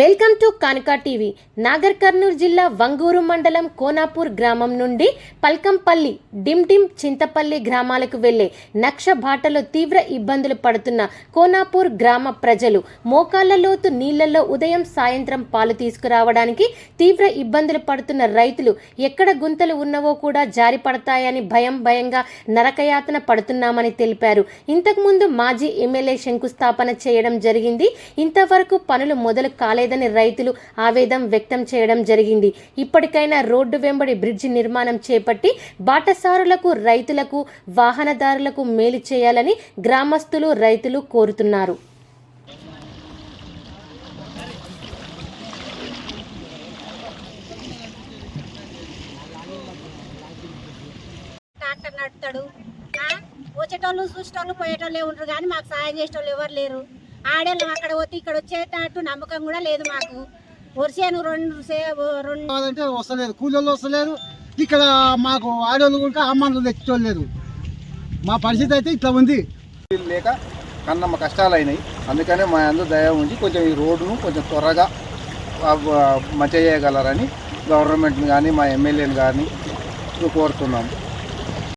Welcome to Kanuka TV. Nagar Kurnool జిల్లా వంగూరు మండలం కోనాపూర్ గ్రామం నుండి పల్కంపల్లి డిమ్ డిమ్ చింతపల్లి గ్రామాలకు వెళ్ళే నక్ష బాటలో తీవ్ర ఇబ్బందులు పడుతున్న కోనాపూర్ గ్రామ ప్రజలు మోకాళ్ళ లోతు నీళ్ళలో ఉదయం సాయంత్రం పాలు తీసుకురావడానికి తీవ్ర ఇబ్బందులు పడుతున్న రైతులు ఎక్కడ గుంతలు ఉన్నవో కూడా జారి పడతాయని భయం భయంగా నరకయాతన పడుతున్నామని తెలిపారు. ఇంతకుముందు మాజీ ఎమ్మెల్యే శంకుస్థాపన చేయడం జరిగింది. ఇంతవరకు పనులు మొదలు కాలేదు లేదని రైతులు ఆవేదం వ్యక్తం చేయడం జరిగింది. ఇప్పటికైనా రోడ్డు వెంబడి బ్రిడ్జి నిర్మాణం చేపట్టి బాటసారులకు రైతులకు వాహనదారులకు మేలు చేయాలని గ్రామస్తులు రైతులు కోరుతున్నారు. ట్రాక్టర్ నడుపుతాడు. వచ్చేటోళ్ళు చూసేటోళ్ళు పోయేటోళ్ళే ఉంటారు కానీ మాకు సాయం చేసేటోళ్ళు ఎవరు లేరు. ఆడేళ్ళం అక్కడ పోతే ఇక్కడ వచ్చేటట్టు నమ్మకం కూడా లేదు మాకు. వరిసేను రెండు రెండు వస్తలేదు కూలీలు వస్తలేరు. ఇక్కడ మాకు ఆడోళ్ళు కూడా అమ్మానులు తెచ్చుకోలేదు మా పరిస్థితి అయితే ఇట్లా ఉంది. లేక కన్నమ్మ కష్టాలు అయినాయి అందుకనే మా అందరూ దయ ఉంచి కొంచెం ఈ రోడ్డును కొంచెం త్వరగా మంచిగా చేయగలరని గవర్నమెంట్ని కానీ మా ఎమ్మెల్యేని కానీ కోరుతున్నాము.